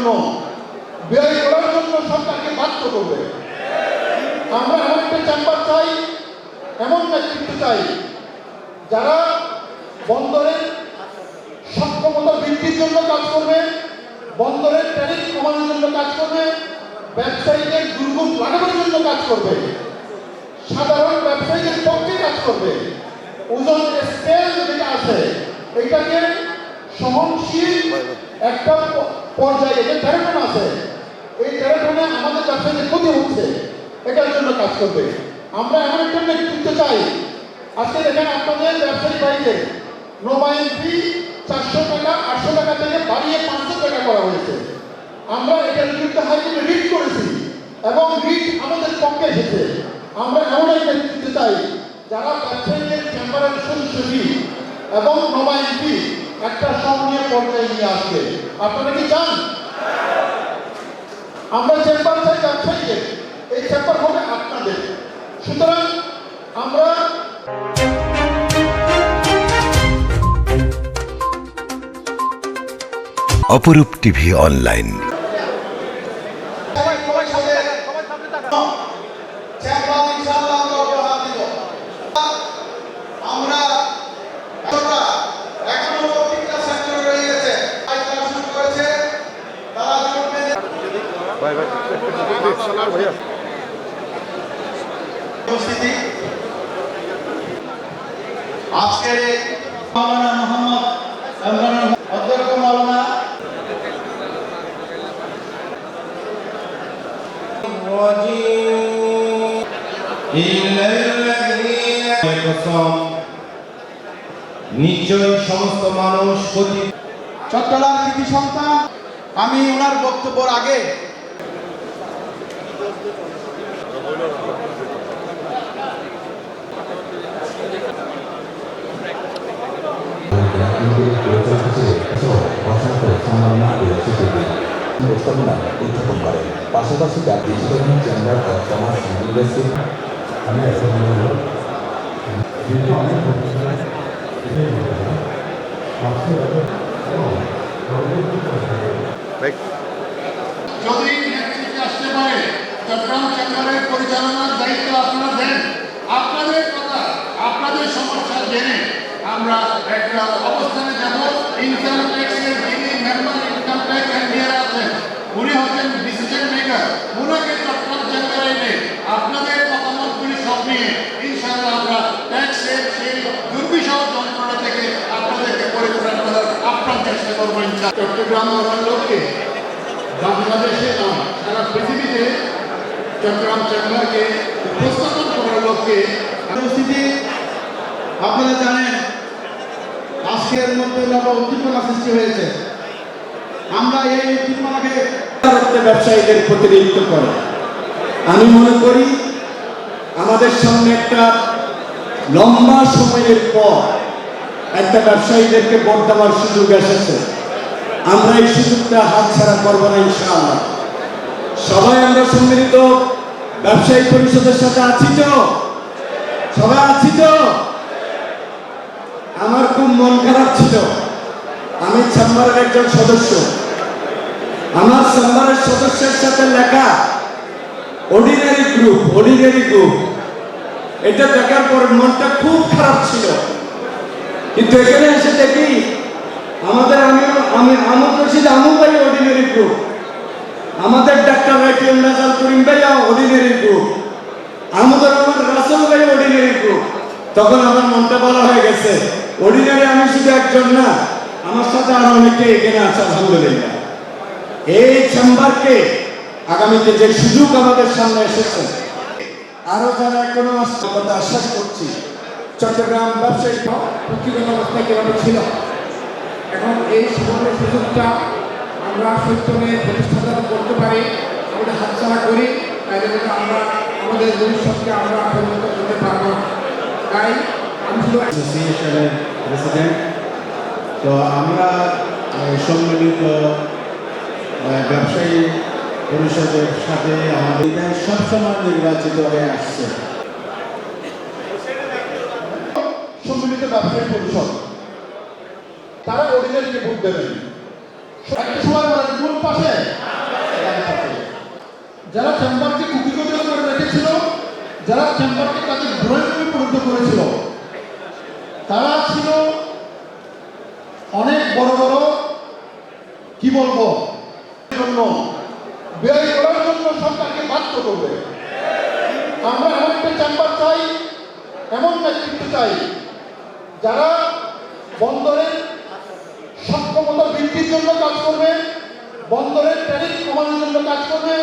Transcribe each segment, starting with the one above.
জন্য ব্যয় করার জন্য সরকারকে বাধ্য করবে। আমরা এমন একটা চেম্বার চাই, এমন নেতৃত্ব চাই, যারা বন্দরের সক্ষমতা বৃদ্ধির জন্য কাজ করবে, বন্দরের ট্যারিফ কমানোর জন্য কাজ করবে, ব্যবসায়ীদের দুর্ভোগ লাগানোর জন্য কাজ করবে, সাধারণ ব্যবসায়ীদের পক্ষে কাজ করবে। ওজন স্কেল যেটা আছে, এটাকে সহনশীল একটা পর্যায়ে যে টেরাটন আছে, এই টেরাটনে আমাদের ব্যবসায়ীদের ক্ষতি হচ্ছে। এটার জন্য কাজ করবে। আমরা এমন একটা নেতৃত্ব চাই। আজকে দেখেন আপনাদের ব্যবসায়ী বাড়িতে নোমাইন ফি চারশো টাকা, আটশো টাকা থেকে বাড়িয়ে পাঁচশো টাকা করা হয়েছে। আমরা এটার বিরুদ্ধে হাইকোর্টে রিট করেছি এবং রিট আমাদের পক্ষে এসেছে। আমরা এমন এক নেতৃত্ব চাই, যারা ব্যবসায়ীদের চেম্বারের সদস্য ফি এবং নবায়ন ফি একটা সহনীয় পর্যায়ে নিয়ে আসবে? আপনারা কি চান আমরা চেম্বার চাই ব্যবসায়ীদের এই চেম্বার হবে আপনাদের। সুতরাং আমরা অপরূপ টিভি অনলাইন। সবাই সবাই সাথে চেম্বার ইনশাআল্লাহ আমরা উপহার দিব আমরা আমরা এখনও তিনটা সেক্টর রয়ে গেছে আজ তারা শুরু করেছে তারা জোট বেঁধে উপস্থিতি আজকের মাওলানা মোহাম্মদ অধ্যক্ষ মাওলানা নিশ্চয়ই সমস্ত মানুষ চট্টগ্রাম সন্তান আমি ওনার বক্তব্যের আগে উত্থাপন করেন পাশাপাশি তার digital chamber of commerce university আমি যদি নেতৃত্বে আসতে পারে চট্টগ্রাম চেম্বারের পরিচালনার দায়িত্ব আপনারা দেন, আপনাদের কথা, আপনাদের সমস্যা জেনে আমরা একটা অবস্থানে যাব। ইনকাম ট্যাক্সের যিনি মেম্বার ইনকাম ট্যাক্স এনডিআর আছেন, উনি হচ্ছেন ডিসিশন মেকার ওনাকে চট্টগ্রাম চেম্বারে এনে আপনাদের মতামতগুলি সব নিয়ে ইনশাআল্লাহ আমরা ট্যাক্সের সেই দুর্বিষহ যন্ত্রণা থেকে আপনাদেরকে পরিত্রাণ করার আপ্রাণ চেষ্টা করব চট্টগ্রাম লোককে চট্টগ্রাম চেম্বারকে উপস্থাপন করার লক্ষ্যে উপস্থিতি। আপনারা জানেন, আজকের মধ্যে সৃষ্টি হয়েছে। আমরা এই ব্যবসায়ীদের প্রতিনিধিত্ব করে। আমি মনে করি, আমাদের সামনে একটা লম্বা সময়ের পর একটা ব্যবসায়ীদেরকে ভোট দেওয়ার সুযোগ এসেছে। আমরা এই সুযোগটা হাতছাড়া করব না, ইনশাআল্লাহ। সবাই আমরা সম্মিলিত ব্যবসায়ী পরিষদের সাথে আছি তো? সবাই আছি তো? আমার খুব মন খারাপ ছিল। আমি চেম্বারের একজন সদস্য। আমার চেম্বারের সদস্যের সাথে লেখা অর্ডিনারি গ্রুপ অর্ডিনারি গ্রুপ এটা দেখার পর মনটা খুব খারাপ ছিল। কিন্তু এখানে এসে দেখি, আমাদের আমি আমি আমদ রশিদ রাইটিএম নাজাল করিম ভাইয়া অর্ডিনারি গ্রুপ আমাদের আমার রাসেল ভাই অর্ডিনারি গ্রুপ তখন আমার মনটা ভালো হয়ে গেছে। অর্ডিনারি আমি শুধু একজন না, আমার সাথে আরও অনেকে এখানে আছে, আলহামদুলিল্লাহ। এই চেম্বারকে আগামীতে যে সুযোগ আমাদের সামনে এসেছে, আরও যারা এখনও কথা আশ্বাস করছি, চট্টগ্রাম ব্যবসায়ী প্রকৃত অবস্থা কীভাবে ছিল? এখন এই সুযোগটা আমরা সত্যমে প্রতিষ্ঠা করতে পারি। আমাদের হাতছাড়া করি তাহলে কিন্তু আমরা আমাদের ভবিষ্যৎকে আমরা পরিণত করতে পারব। তাই আমি শুধু অ্যাসোসিয়েশনের প্রেসিডেন্ট তো আমরা সম্মিলিত ব্যবসায়ী পরিষদের সাথে আমাদের বিধায়ক সবসময় নির্বাচিত হয়ে আসছে। সম্মিলিত ব্যবসায়ী পরিষদ তারা অর্ডিনারিকে ভোট দেবেন। একটা সময় বলেন কোন পাশে যারা চেম্বারকে কুকিগত করে রেখেছিল, যারা চেম্বারকে তাদের ড্রয়িং পরিণত করেছিল, তারা ছিল অনেক বড় বড়, কি বলব? জন্য ব্যয় করার জন্য সরকারকে বাধ্য করবে। আমরা এমন একটা চেম্বার চাই, এমন নেতৃত্ব চাই, যারা বন্দরের সক্ষমতা বৃদ্ধির জন্য কাজ করবে বন্দরের ট্যারিফ কমানোর জন্য কাজ করবে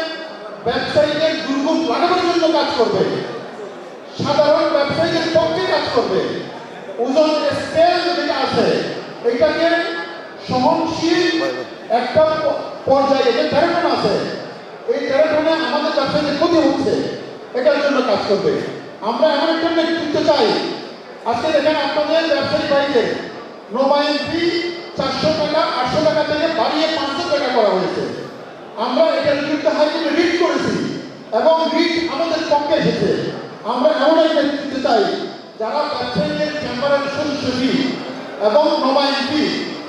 ব্যবসায়ীদের দুর্ভোগ লাগানোর জন্য কাজ করবে। সাধারণ ব্যবসায়ীদের পক্ষে কাজ করবে। ওজন স্কেল যেটা আছে, এটাকে সহনশীল একটা পর্যায়ে যে টেরাটন আছে। এই টেরাটনে আমাদের ব্যবসায়ীদের ক্ষতি হচ্ছে, এটার জন্য কাজ করবে। আমরা এমন একটা নেতৃত্ব চাই। আজকে দেখেন আপনাদের ব্যবসায়ী বাড়িতে নবায়ন ফি চারশো টাকা, আটশো টাকা থেকে বাড়িয়ে পাঁচশো টাকা করা হয়েছে। আমরা এটার বিরুদ্ধে হাইকোর্টে রিট করেছি এবং রিট আমাদের পক্ষে এসেছে। আমরা এমন এক নেতৃত্ব চাই যারা ব্যবসায়ীদের চেম্বারের সদস্য ফি এবং নবায়ন ফি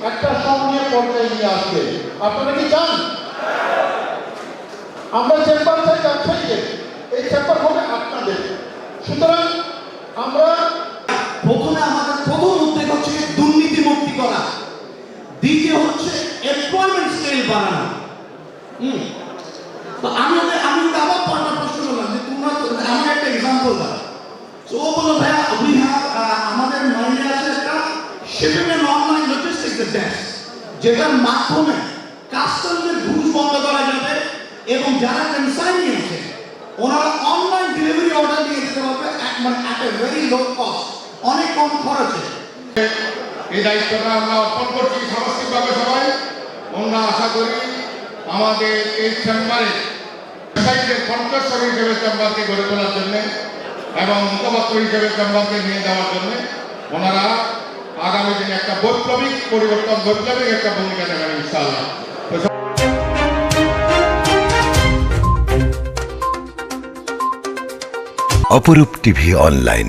একটা সহনীয় পর্যায়ে নিয়ে আসবে। আপনারা কি চান? আমরা চেম্বার চাই ব্যবসায়ীদের এই চেম্বার হবে আপনাদের। সুতরাং আমরা প্রথমে আমাদের প্রথম উদ্যোগ হচ্ছে দুর্নীতি মুক্তি করা। দ্বিতীয় হচ্ছে এমপ্লয়মেন্ট স্কেল বাড়ানো। তো আমি আমি আবার পাল্টা প্রশ্ন করলাম যে একটা এক্সাম্পল দাও। ভাইয়া উই হ্যাভ আমাদের মাইন্ডে আছে একটা শিপিং এন্ড অনলাইন লজিস্টিক্স যেটার মাধ্যমে কাস্টমদের ঘুষ বন্ধ করা যাবে এবং যারা কনসাইনি আছে, ওনারা অনলাইন ডেলিভারি অর্ডার দিয়ে দিতে পারবে মানে at a very low cost অনেক কম খরচে। এই দায়িত্বটা আমরা অর্পণ করছি সামষ্টিকভাবে সবাই। আমরা আশা করি আমাদের এই চেম্বারে কণ্ঠস্বর হিসেবে চেম্বারকে গড়ে তোলার জন্য এবং মুখপাত্র হিসেবে চেম্বারকে নিয়ে যাওয়ার জন্য ওনারা আগামী দিনে একটা বৈপ্লবিক পরিবর্তন, বৈপ্লবিক একটা ভূমিকা নেবেন ইনশাআল্লাহ। অপরূপ টিভি অনলাইন।